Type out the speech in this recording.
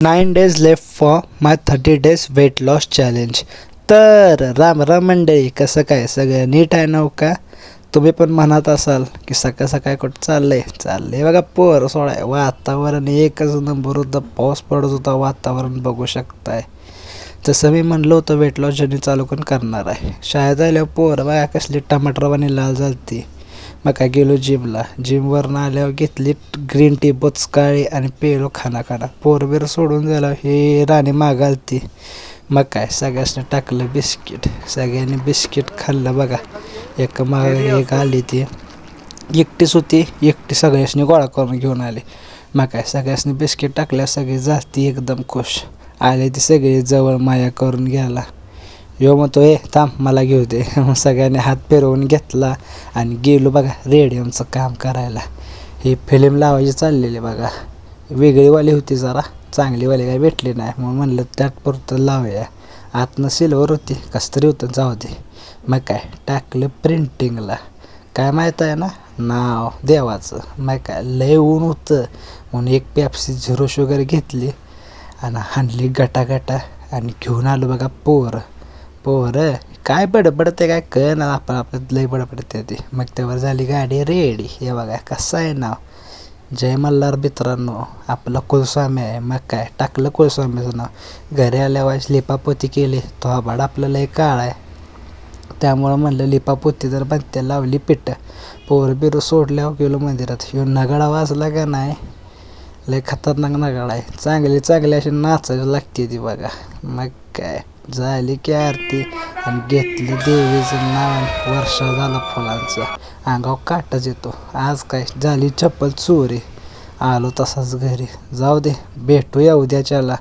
Nine days left for my thirty days weight loss challenge तर राम राम मंडळी कसं काय? सगळं नीट आहे नऊ हो का? तुम्ही पण म्हणत असाल की सकाळ सकाळी कुठं चाललंय? चाललंय बघा पोर सोडाय. वातावरण एकच नंबर होतं. पाऊस पडत होता वातावरण बघू शकताय. जसं मी म्हणलं होतं वेट लॉस जर्नी चालू पण करणार आहे? शाळेत आल्यावर पोर बघा कसली टमाटरवाणी लाल झालती. मग काय गेलो जिमला जिमवरनं आल्यावर घेतली ग्रीन टी बोचकाळी आणि पेलो खाना खाना. पोरबीर सोडून झालं हे राणी मागालती मग काय सगळ्यांनी टाकलं बिस्किट. सगळ्यांनी बिस्किट खाल्लं बघा. एक माग एक आली ती. एकटीच होती एकटी सगळ्यासनी गोळा करून घेऊन आली. मग काय सगळ्यासनी बिस्किट टाकल्या सगळी जाती एकदम खुश. आले ती सगळी जवळ माया करून घ्यायला. यो म्हणतो ए थांब मला घेऊ दे. मग सगळ्यांनी हात फिरवून घेतला आणि गेलो बघा रेडियमचं काम करायला. ही फिल्म लावायची चाललेली बघा. वेगळीवाली होती जरा चांगलीवाली काय भेटली नाही. मग म्हणलं त्यात पुरतं लावूया. आतनं सिल्वर होती कसं तरी होतं जाऊ दे. मग काय टाकलं प्रिंटिंगला काय माहीत आहे ना? नाव देवाचं. मग काय लय ऊन होतं. म्हणून एक पेप्सी झिरो शुगर घेतली आणि हाणली गटागटा आणि घेऊन आलो बघा पोरं. पोर. काय बडबडते काय क ना आपण आपलं लय बडबडते ते. मग त्यावर झाली गाडी रेडी हे बघा कसं आहे नाव? जय मल्हार मित्रांनो आपलं कुलस्वामी आहे. मग काय टाकलं कुलस्वामीचं नाव. घरी आल्यावर लिपापोती केली. तो आबाड आपलं लय काळ आहे. त्यामुळं म्हणलं लिपापोती जर बनते लावली पिठ. पोर बिरू सोडल्यावर गेलो मंदिरात. ह्यो नगाडा वाजला का नाही? लय खतरनाक नगाडा आहे. चांगली चांगली अशी नाचायला लागते ती बघा. मग काय. झाली की आरती आणि घेतली देवीचं नाव आणि वर्षा झाला फुलांचं. अंगावर काटाच येतो. आज काय? झाली चप्पल चोरी. आलो तसाच घरी. जाऊ दे भेटूया उद्याच्याला